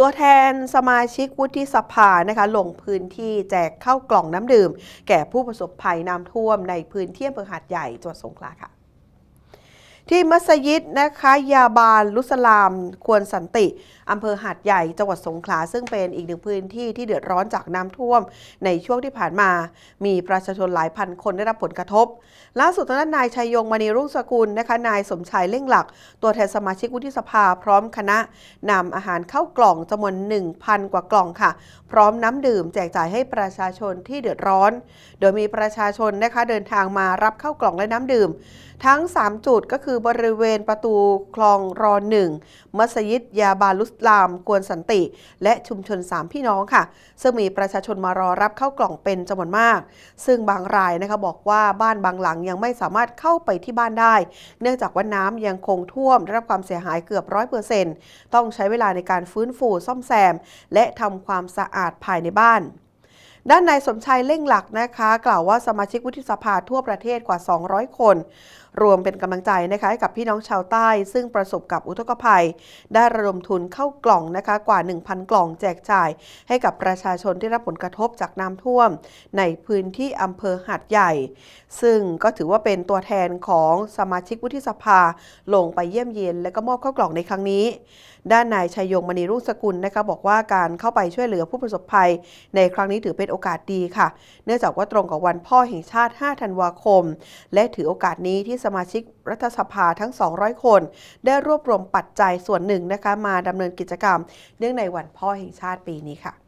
ตัวแทนสมาชิกวุฒิสภานะคะลงพื้นที่แจกข้าวกล่องน้ำดื่ม แก่ผู้ประสบภัยน้ำท่วมในพื้นที่อำเภอหาดใหญ่จังหวัดสงขลาค่ะ ที่มัสยิดนะคะยาบาลลุสลาม ควรสันติอำเภอหาดใหญ่จังหวัดสงขลาซึ่งเป็นอีกหนึ่งพื้นที่ที่เดือดร้อนจากน้ำท่วม ในช่วงที่ผ่านมา มีประชาชนหลายพันคนได้รับผลกระทบ ล่าสุดทางด้านนายชัยยงมณีรุ่งสกุลนะคะนายสมชายเล่งหลัก ตัวแทนสมาชิกวุฒิสภาพร้อมคณะนำอาหารเข้ากล่องจำนวน 1,000 กว่ากล่องค่ะ พร้อมน้ำดื่มแจกจ่ายให้ประชาชนที่เดือดร้อน โดยมีประชาชนนะคะเดินทางมารับเข้ากล่องและน้ำดื่ม ทั้ง 3 จุดก็คือบริเวณประตูคลองรอหนึ่งมัสยิดยาบาลุสลามกวนสันติ และชุมชน 3 พี่น้องค่ะ ซึ่งมีประชาชนมารอรับเข้ากล่องเป็นจำนวนมาก ซึ่งบางรายนะคะบอกว่าบ้านบางหลังยังไม่สามารถเข้าไปที่บ้านได้ เนื่องจากว่าน้ำยังคงท่วมได้รับความเสียหายเกือบร้อยเปอร์เซ็นต์ต้องใช้เวลาในการฟื้นฟูซ่อมแซม และทำความสะอาดภายในบ้าน ด้านนายสมชัยเล่งหลักนะคะ กล่าวว่าสมาชิกวุฒิสภาทั่วประเทศกว่า 200 คน รวมเป็นกำลังใจนะคะให้กับพี่น้องชาวใต้ ซึ่งประสบกับอุทกภัย ได้ระดมทุนเข้ากล่องนะคะกว่า 1,000 กล่องแจกจ่าย ให้กับประชาชนที่รับผลกระทบจากน้ำท่วม ในพื้นที่อำเภอหาดใหญ่ ซึ่งก็ถือว่าเป็นตัวแทนของสมาชิกวุฒิสภาลงไปเยี่ยมเยียนและก็มอบเข้ากล่องในครั้งนี้ ด้านนายชัยยงมณีรุ่งสกุลนะคะบอกว่าการเข้าไปช่วยเหลือผู้ประสบภัย ในครั้งนี้ถือเป็นโอกาสดีค่ะ เนื่องจากว่าตรงกับวันพ่อแห่งชาติ 5 ธันวาคม และถือโอกาสนี้ที่สมาชิกรัฐสภาทั้ง 200 คน ได้รวบรวมปัจจัยส่วนหนึ่งนะคะมาดำเนินกิจกรรม เนื่องในวันพ่อแห่งชาติปีนี้ค่ะ